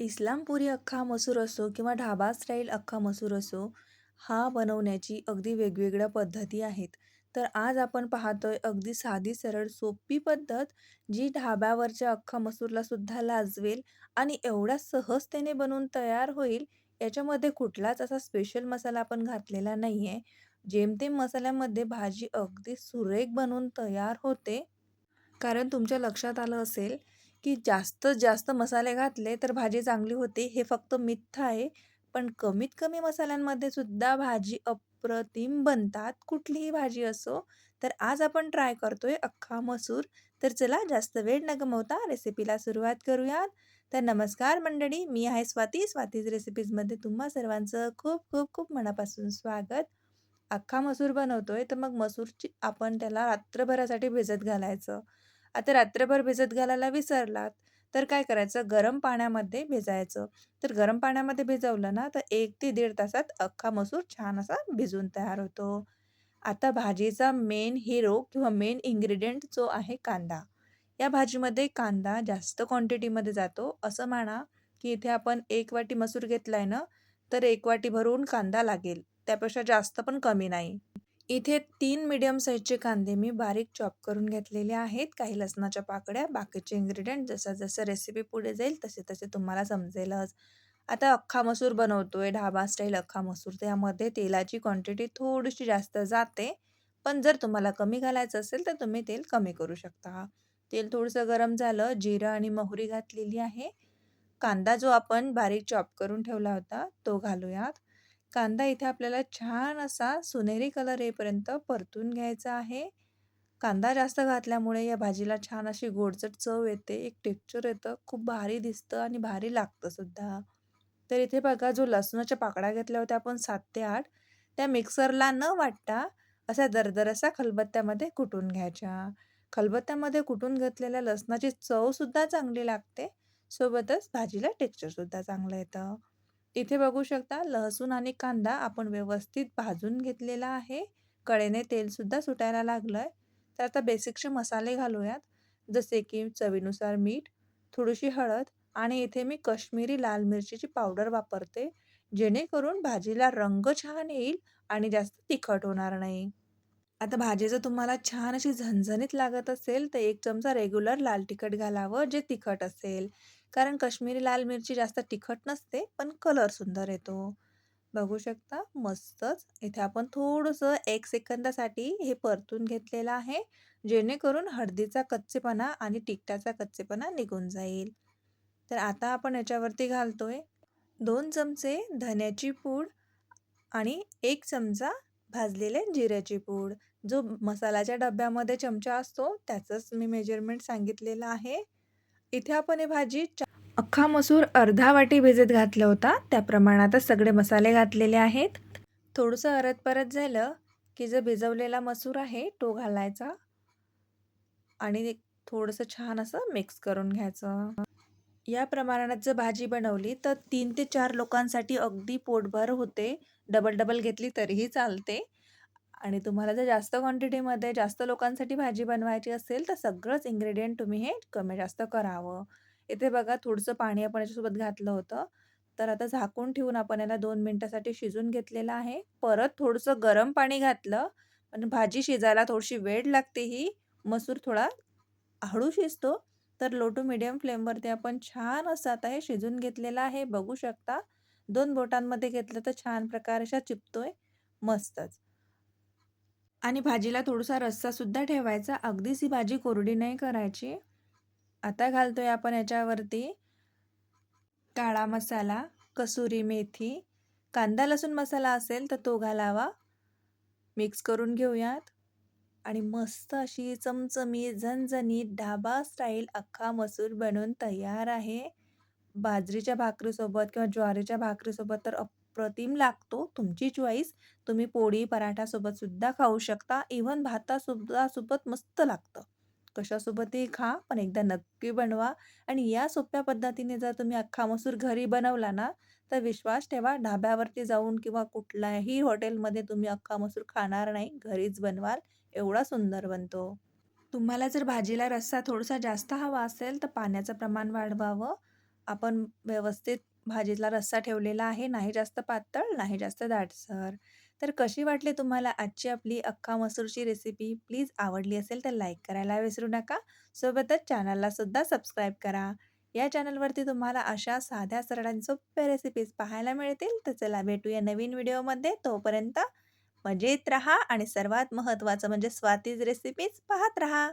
इस्लामपुरी अख्खा मसूर असो किंवा ढाबा स्टाईल अख्खा मसूर असो, हा बनवण्याची अगदी वेगवेगळ्या पद्धती आहेत. तर आज आपण पाहतोय अगदी साधी, सरळ, सोपी पद्धत, जी ढाब्यावरच्या अख्खा मसूरला सुद्धा लाजवेल आणि एवढ्या सहजतेने बनवून तयार होईल. याच्यामध्ये कुठलाच असा स्पेशल मसाला आपण घातलेला नाही आहे जेमतेम मसाल्यामध्ये भाजी अगदी सुरेख बनवून तयार होते. कारण तुमच्या लक्षात आलं असेल, की जास्तीत जास्त मसाले घातले तर भाजी चांगली होते, हे फक्त मिथ्य आहे. पण कमीत कमी मसाल्यांमध्ये सुद्धा भाजी अप्रतिम बनतात, कुठलीही भाजी असो. तर आज आपण ट्राय करतोय अख्खा मसूर. तर चला जास्त वेळ न गमवता रेसिपीला सुरुवात करूयात. तर नमस्कार मंडळी, मी आहे स्वाती. स्वातीज रेसिपीजमध्ये तुम्हा सर्वांचं खूप खूप खूप मनापासून स्वागत. अख्खा मसूर बनवतोय, तर मग मसूरची आपण त्याला रात्रभरासाठी भिजत घालायचं. आता रात्रभर भिजत घालायला विसरलात, तर काय करायचं गरम पाण्यामध्ये भिजायचं. तर गरम पाण्यामध्ये भिजवलं ना, तर एक ते दीड तासात अख्खा मसूर छान असा भिजून तयार होतो. आता भाजीचा मेन हिरो किंवा मेन इन्ग्रीडियंट जो आहे कांदा. या भाजीमध्ये कांदा जास्त क्वांटिटीमध्ये जातो. असं म्हणा, की इथे आपण एक वाटी मसूर घेतला आहे ना, तर एक वाटी भरून कांदा लागेल. त्यापेक्षा जास्त पण कमी नाही. इथे तीन मीडियम साईजचे कांदे मी बारीक चॉप करून घेतलेले आहेत. काही लसणाच्या पाकळ्या, बाकीचे इन्ग्रेडियंट जसं-जसं रेसिपी पुढे जाईल तसे-तसे तुम्हाला समजेलच. आता अख्खा मसूर बनवतोय, ढाबा स्टाईल अख्खा मसूर. त्यामध्ये तेलाची क्वांटिटी थोडीशी जास्त जाते. पण जर तुम्हाला कमी घालायचं असेल, तर तुम्ही तेल कमी करू शकता. तेल थोडंसं गरम झालं, जिरं आणि मोहरी घातलेली आहे. कांदा जो आपण बारीक चॉप करून ठेवला होता, तो घालूयात. कांदा इथे आपल्याला छान असा सोनेरी कलर येईपर्यंत परतून घ्यायचा आहे. कांदा जास्त घातल्यामुळे या भाजीला छान अशी गोडचट चव येते, एक टेक्स्चर येतं, खूप भारी दिसतं आणि भारी लागतं सुद्धा. तर इथे बघा जो लसणाच्या पाकडा घेतल्या होत्या आपण सात ते आठ त्या मिक्सरला न वाटता असा दरदर असा खलबत्त्यामध्ये कुटून घ्यायच्या. खलबत्त्यामध्ये कुटून घेतलेल्या लसणाची चवसुद्धा चांगली लागते. सोबतच भाजीला टेक्स्चरसुद्धा चांगलं येतं. इथे बघू शकता लहसूण आणि कांदा आपण व्यवस्थित भाजून घेतलेला आहे. कडेने तेलसुद्धा सुटायला लागलं आहे तर आता बेसिकचे मसाले घालूयात. जसे की चवीनुसार मीठ, थोडीशी हळद आणि इथे मी कश्मीरी लाल मिरचीची पावडर वापरते. जेणेकरून भाजीला रंग छान येईल आणि जास्त तिखट होणार नाही. आता भाजी जर तुम्हाला छान अशी झणझणीत लागत असेल, तर एक चमचा रेग्युलर लाल तिखट घालावं, जे तिखट असेल. कारण काश्मीरी लाल मिरची जास्त तिखट नसते, पण कलर सुंदर येतो. बघू शकता मस्तच. इथे आपण थोडंसं एक सेकंदासाठी हे परतून घेतलेलं आहे. जेणेकरून हळदीचा कच्चेपणा आणि तिखटाचा कच्चेपणा निघून जाईल. तर आता आपण याच्यावरती घालतोय दोन चमचे धन्याची पूड आणि एक चमचा भाजलेले जिऱ्याची पूड. जो मसाल्याच्या डब्यामध्ये चमचा असतो, त्याचंच मी मेजरमेंट सांगितलेलं आहे. इथे आपण हे भाजी अख्खा मसूर अर्धा वाटी भिजत घातला होता, त्या प्रमाणातच सगळे मसाले घातलेले आहेत. थोडंसं अरत-परत झालं, की जो भिजवलेला मसूर आहे तो घालायचा आणि थोडंसं छान असं मिक्स करून घ्यायचं. या प्रमाणात जर भाजी बनवली, तर तीन ते चार लोकांसाठी अगदी पोटभर होते. डबल-डबल घेतली तरीही चालते. आणि तुम्हाला जर जास्त क्वांटिटीमध्ये जास्त लोकांसाठी भाजी बनवायची असेल, तर सगळंच इंग्रेडियंट तुम्ही हे कमी-जास्त करावं. इथे बघा थोडंसं पाणी आपण याच्यासोबत घातलं होतं. तर आता झाकून ठेवून आपण याला दोन मिनटासाठी शिजून घेतलेलं आहे. परत थोडंसं गरम पाणी घातलं, पण भाजी शिजायला थोडीशी वेळ लागते ही. मसूर थोडा हळू शिजतो. तर लो टू मिडियम फ्लेमवरती आपण छान असं आता हे शिजून घेतलेलं आहे. बघू शकता दोन बोटांमध्ये घेतलं तर छान प्रकारे असा चिपतोय. मस्तच. आणि भाजीला थोडासा रस्सासुद्धा ठेवायचा. अगदीच ही भाजी कोरडी नाही करायची. आता घालतोय आपण याच्यावरती काळा मसाला, कसुरी मेथी, कांदा लसूण मसाला असेल तर तो घालावा. मिक्स करून घेऊयात आणि मस्त अशी चमचमीत, झणझणीत ढाबा स्टाईल अख्खा मसूर बनवून तयार आहे. बाजरीच्या भाकरीसोबत किंवा ज्वारीच्या भाकरीसोबत तर अप्रतिम लागतो. तुमची चॉईस. तुम्ही पोळी, पराठासोबतसुद्धा खाऊ शकता. इव्हन भातासुद्धा सोबत मस्त लागतं. कशासोबतही खा, पण एकदा नक्की बनवा. आणि या सोप्या पद्धतीने जर तुम्ही अख्खा मसूर घरी बनवला ना, तर विश्वास ठेवा ढाब्यावरती जाऊन किंवा कुठल्याही हॉटेलमध्ये तुम्ही अख्खा मसूर खाणार नाही. घरीच बनवाल, एवढा सुंदर बनतो. तुम्हाला जर भाजीला रस्सा थोडासा जास्त हवा असेल, तर पाण्याचं प्रमाण वाढवावं. आपण व्यवस्थित भाजीतला रस्सा ठेवलेला आहे. नाही जास्त पातळ, नाही जास्त दाटसर. तर कशी वाटली तुम्हाला आजची आपली अख्खा मसूरची रेसिपी? प्लीज आवडली असेल तर लाईक करायला विसरू नका. सोबतच चॅनलला सुद्धा सबस्क्राईब करा. या चॅनलवरती तुम्हाला अशा साध्या सरळ आणि सोप्या रेसिपीज पाहायला मिळतील. तर चला भेटूया नवीन व्हिडिओमध्ये. तोपर्यंत मजेत रहा आणि सर्वात महत्त्वाचं म्हणजे स्वातीज रेसिपीज पाहत राहा.